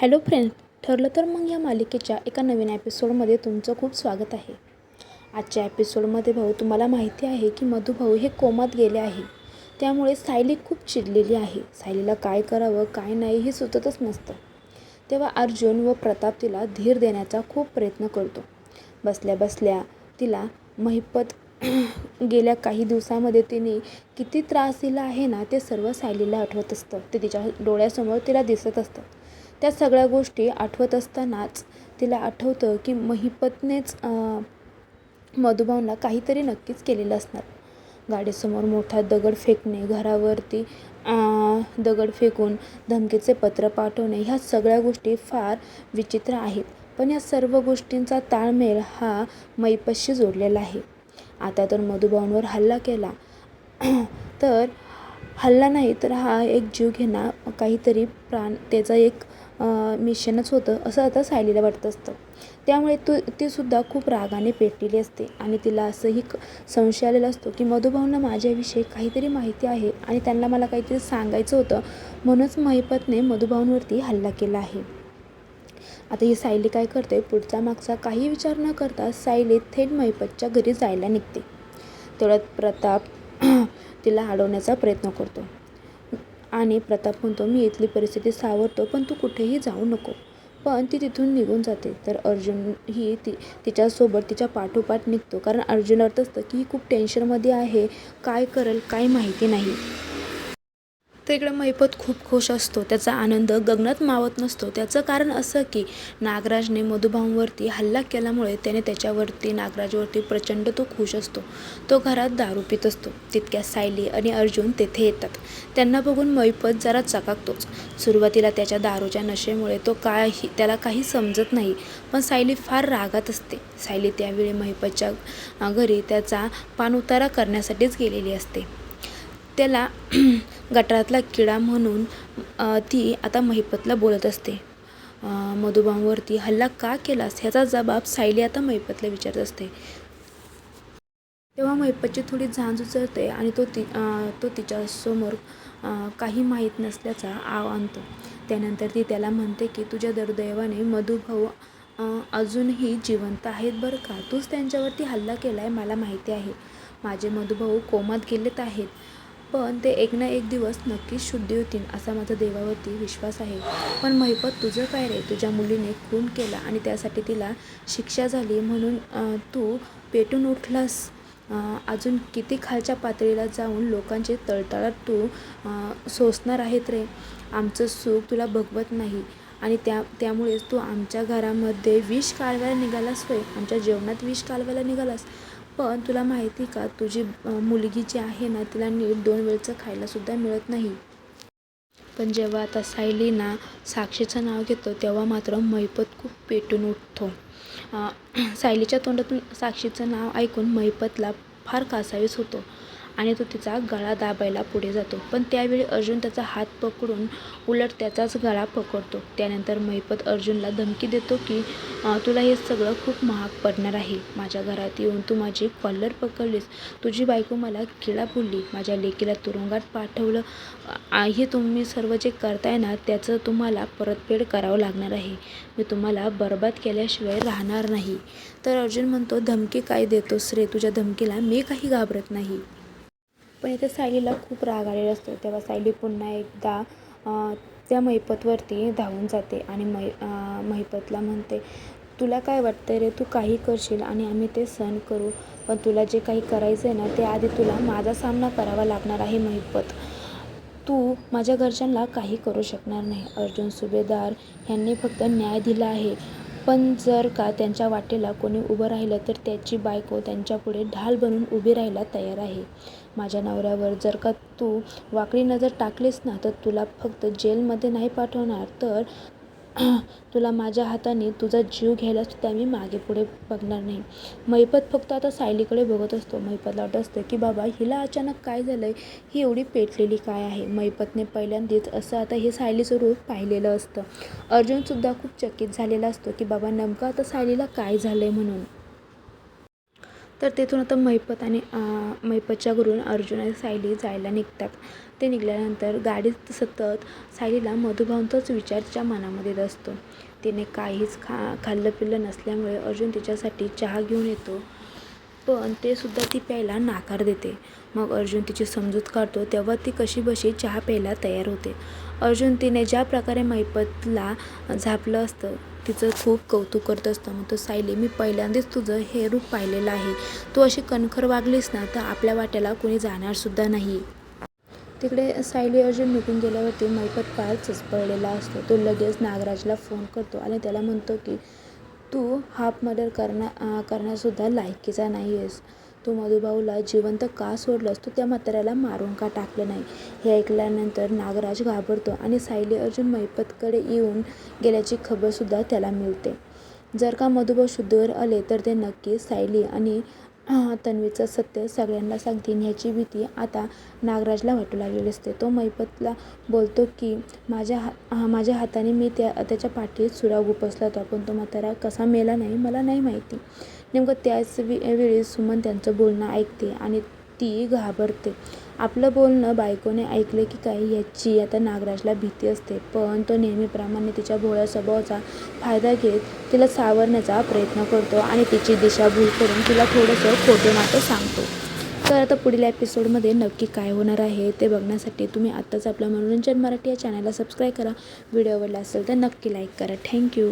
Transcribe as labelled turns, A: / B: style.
A: Hello friend ठरलं तर मग या मालिकेच्या एका नवीन एपिसोडमध्ये तुमचं खूप स्वागत आहे. आजच्या एपिसोडमध्ये भाऊ तुम्हाला माहिती आहे की मधुभाऊ हे कोमात गेले आहे. त्यामुळे सायली खूप चिडलेली आहे. सायलीला काय करावं काय नाही हे सुचतच नसतं. तेव्हा अर्जुन व प्रताप तिला धीर देण्याचा खूप प्रयत्न करतो. बसल्या बसल्या तिला महिपत गेल्या काही दिवसामध्ये तिने किती त्रास दिला आहे ना ते सर्व सायलीला आठवत असतं. ते तिच्या डोळ्यासमोर तिला दिसत असतं. त्या सगळ्या गोष्टी आठवत असतानाच तिला आठवतं की महिपतनेच अं, काहीतरी नक्कीच केलेलं असणार. गाडीसमोर मोठा दगड फेकणे घरावरती दगड फेकून धमकीचे पत्र पाठवणे ह्या सगळ्या गोष्टी फार विचित्र आहेत. पण या सर्व गोष्टींचा ताळमेळ हा मैपशी जोडलेला आहे. आता तर मधुबावनवर हल्ला केला. तर हल्ला नाही तर हा एक जीव घेणा काहीतरी प्राण त्याचा एक मिशनच होतं असं आता सायलीला वाटत असतं. त्यामुळे तू ती सुद्धा खूप रागाने पेटलेली असते आणि तिला असंही क संशय आलेला असतो की मधुभाऊंना माझ्याविषयी काहीतरी माहिती आहे आणि त्यांना मला काहीतरी सांगायचं होतं म्हणूनच महिपतने मधुभाऊंवरती हल्ला केला आहे. आता ही सायली काय करते? पुढचा मागचा काही विचार न करता सायली थेट महिपतच्या घरी जायला निघते. तेवढ्यात प्रताप तिला अडवण्याचा प्रयत्न करतो. आणि प्रताप म्हणतो मी इथली परिस्थिती सावरतो पण तू कुठेही जाऊ नको. पण ती तिथून निघून जाते. तर अर्जुन ही ती तिच्यासोबत तिच्या पाठोपाठ निघतो. कारण अर्जुन अर्थ असतं की ही खूप टेन्शनमध्ये आहे. काय करेल काय माहिती नाही. तर इकडे मैपत खूप खुश असतो. त्याचा आनंद गगनात मावत नसतो. त्याचं कारण असं की नागराजने मधुभाऊंवरती हल्ला केल्यामुळे त्याने त्याच्यावरती नागराजवरती प्रचंड तो खुश असतो. तो घरात दारू पित असतो. तितक्या सायली आणि अर्जुन तेथे येतात. त्यांना बघून मैपत जरा चकाकतोच. सुरुवातीला त्याच्या दारूच्या नशेमुळे तो काही त्याला काही समजत नाही पण सायली फार रागात असते. सायली त्यावेळी महिपतच्या घरी त्याचा पाणउतारा करण्यासाठीच गेलेली असते. त्याला गटारातला किडा म्हणून ती आता महिपतला बोलत असते. मधुबांवरती हल्ला का केलास? ह्याचा जबाब सायली आता महिपतला विचारत असते. तेव्हा महिपतची थोडी झांज उचलते आणि तो ती तो तिच्यासमोर काही माहीत नसल्याचा आव आणतो. त्यानंतर ती त्याला म्हणते की तुझ्या दुर्दैवाने मधुभाऊ अजूनही जिवंत आहेत बरं का? तूच त्यांच्यावरती हल्ला केला आहे मला माहिती आहे. माझे मधुभाऊ कोमात गेलेत आहेत. पण ते एक ना एक दिवस नक्कीच शुद्धी होतील असा माझा देवावरती विश्वास आहे. पण महिपत तुझं काय रे? तुझ्या मुलीने खून केला आणि त्यासाठी तिला शिक्षा झाली म्हणून तू पेटून उठलास. अजून किती खालच्या पातळीला जाऊन लोकांचे तळतळात तू सोसणार आहेत रे? आमचं सुख तुला भगवत नाही. आणि त्या त्यामुळेच तू आमच्या घरामध्ये विष कालवायला निघालास होय आमच्या जेवणात विष कालवायला निघालास. पण तुला माहिती का तुझी मुलगी जी आहे ना तिला नीट दोन वेळचं खायलासुद्धा मिळत नाही. पण जेव्हा आता सायलीना साक्षीचं नाव घेतो तेव्हा मात्र महिपत खूप पेटून उठतो. सायलीच्या तोंडातून साक्षीचं नाव ऐकून महिपतला फार कासावीस होतो. आणि तो तिचा गळा दाबायला पुढे जातो. पण त्यावेळी अर्जुन त्याचा हात पकडून उलट त्याचाच गळा पकडतो. त्यानंतर महिपत अर्जुनला धमकी देतो की तुला हे सगळं खूप महाग पडणार आहे. माझ्या घरात येऊन तू माझी कॉलर पकडलीस. तुझी बायको मला किडा बोलली माझ्या लेकीला तुरुंगात पाठवलं. हे तुम्ही सर्व जे करताय ना त्याचं तुम्हाला परतफेड करावं लागणार आहे. मी तुम्हाला बरबाद केल्याशिवाय राहणार नाही. तर अर्जुन म्हणतो धमकी काय देतोस रे? तुझ्या धमकीला मी काही घाबरत नाही. पण इथे सायलीला खूप राग आलेला असतो. तेव्हा सायली पुन्हा एकदा त्या महिपतवरती धावून जाते आणि मै महिपतला म्हणते तुला काय वाटतं रे? तू काही करशील आणि आम्ही ते सहन करू. पण तुला जे काही करायचं आहे ना ते आधी तुला माझा सामना करावा लागणार आहे महिपत तू माझ्या घरच्यांना काही करू शकणार नाही. अर्जुन सुभेदार यांनी फक्त न्याय दिला आहे. पण जर का त्यांच्या वाटेला कोणी उभं राहिलं तर त्याची बायको त्यांच्यापुढे ढाल बनून उभी राहायला तयार आहे. माझ्या नवऱ्यावर जर का तू वाकडी नजर टाकलीस ना तर तुला फक्त जेलमध्ये नाही पाठवणार तर तुला माझ्या हाताने तुझा जीव घ्यायला सुद्धा मी मागे पुढे बघणार नाही. महिपत फक्त आता सायलीकडे बघत असतो. महिपतला वाटत असतं की बाबा हिला अचानक काय झालं आहे ही एवढी पेटलेली काय आहे? महिपतने पहिल्यांदाच असं आता हे सायलीचं रूप पाहिलेलं असतं. अर्जुनसुद्धा खूप चकित झालेला असतो की बाबा नेमकं आता सायलीला काय झालं आहे म्हणून? तर तेथून आता मैपत आणि मैपतच्या घरून अर्जुन आणि सायली जायला निघतात. ते निघाल्यानंतर गाडीत सतत सायलीला मधुभाऊंचाच विचार तिच्या मनामध्ये येत असतो तिने काहीच खा खाल्लं पिल्लं नसल्यामुळे अर्जुन तिच्यासाठी चहा घेऊन येतो. पण ते सुद्धा ती प्यायला नाकार देते. मग अर्जुन तिची समजूत काढतो. तेव्हा ती कशी बशी चहा प्यायला तयार होते. अर्जुन तिने ज्या प्रकारे मैपतला झापलं असतं तिचं खूप कौतुक करत असतं. मग तो सायली मी पहिल्यांदाच तुझं हे रूप पाहिलेलं आहे. तू अशी कणखर वागलीस ना तर आपल्या वाट्याला कोणी जाणारसुद्धा नाही. तिकडे सायली अर्जुन निघून गेल्यावरती मैपत फारच पडलेला असतो. तो लगेच नागराजला फोन करतो आणि त्याला म्हणतो की तू हाफ मर्डर करण्या करण्यासुद्धा लायकीचा नाही आहेस तू मधुभाऊला जिवंत का सोडलंस? तू त्या म्हाताऱ्याला मारून का टाकलं नाही? हे ऐकल्यानंतर नागराज घाबरतो आणि सायली अर्जुन मैपतकडे येऊन गेल्याची खबरसुद्धा त्याला मिळते. जर का मधुभाऊ शुद्धीवर आले तर ते नक्की सायली आणि तन्वीचं सत्य सगळ्यांना सांगतील ह्याची भीती आता नागराजला वाटू लागलेली असते. तो मैपतला बोलतो की माझ्या हा माझ्या हाताने मी त्या त्याच्या पाठीत सुरा गुपसला होता पण तो म्हातारा कसा मेला नाही मला नाही माहिती. नेमकं त्याच वे वेळी सुमन त्यांचं बोलणं ऐकते आणि ती घाबरते. आपलं बोलणं बायकोने ऐकलं की काय याची आता नागराजला भीती असते पण तो नेहमीप्रमाणे तिच्या भोळ्या स्वभावाचा फायदा घेत तिला सावरण्याचा प्रयत्न करतो आणि तिची दिशाभूल करून तिला थोडंसं खोटे नाटं सांगतो. तर आता पुढील एपिसोडमध्ये नक्की काय होणार आहे ते बघण्यासाठी तुम्ही आत्ताच आपलं मनोरंजन मराठी या चॅनलला सबस्क्राईब करा. व्हिडिओ आवडला असेल तर नक्की लाईक करा. थँक्यू.